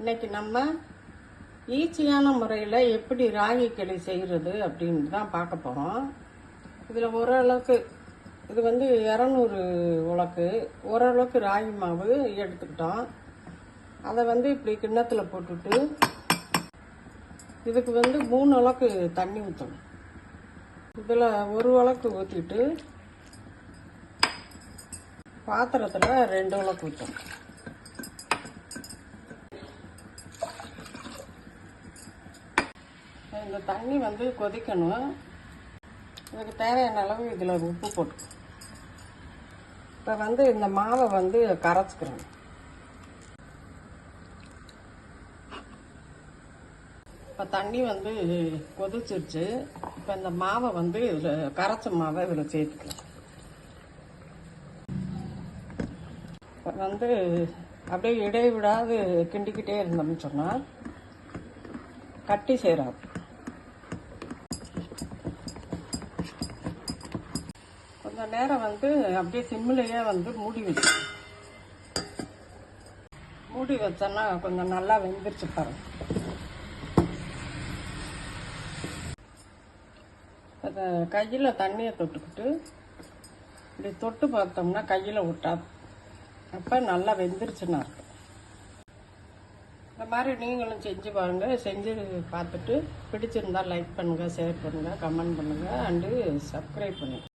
இன்னைக்கு நம்ம ஈஸியான முறையில் எப்படி ராகி களி செய்கிறது அப்படின்னு தான் பார்க்க போகிறோம் இதில் ஓரளவுக்கு இது வந்து இரநூறு உலக்கு ஓரளவுக்கு ராகி மாவு எடுத்துக்கிட்டோம். அதை வந்து இப்படி கிண்ணத்தில் போட்டுட்டு இதுக்கு வந்து மூணு அளவுக்கு தண்ணி ஊற்றணும் இதில் ஒரு உலக்கு ஊற்றிட்டு பாத்திரத்தில் ரெண்டு உலக்கு ஊற்றணும் இந்த தண்ணி வந்து கொதிக்கணும். இதுக்கு தேவையான அளவு இதில் உப்பு போட்டு. இப்போ வந்து இந்த மாவை வந்து கரைச்சிக்கிறோம் இப்போ தண்ணி வந்து கொதிச்சிருச்சு. இப்போ இந்த மாவை வந்து இதில் கரைச்ச மாவை இதில் சேர்த்துக்கலாம். இப்போ வந்து அப்படியே இடைவிடாது கிண்டிக்கிட்டே இருந்தோம்னு சொன்னால் கட்டி சேராது. கொஞ்ச நேரம் வந்து அப்படியே சிம்மிலேயே வந்து மூடி வச்சு. மூடி வச்சோன்னா கொஞ்சம் நல்லா வெந்துருச்சு பாருங்க. அதை கையில் தண்ணியை தொட்டுக்கிட்டு இப்படி தொட்டு பார்த்தோம்னா கையில் விட்டாது அப்போ நல்லா வெந்துருச்சுன்னா இந்த மாதிரி நீங்களும் செஞ்சு பாருங்கள் செஞ்சு பார்த்துட்டு பிடிச்சிருந்தா லைக் பண்ணுங்கள் ஷேர் பண்ணுங்கள் கமெண்ட் பண்ணுங்கள் அண்டு சப்ஸ்கிரைப் பண்ணுங்கள்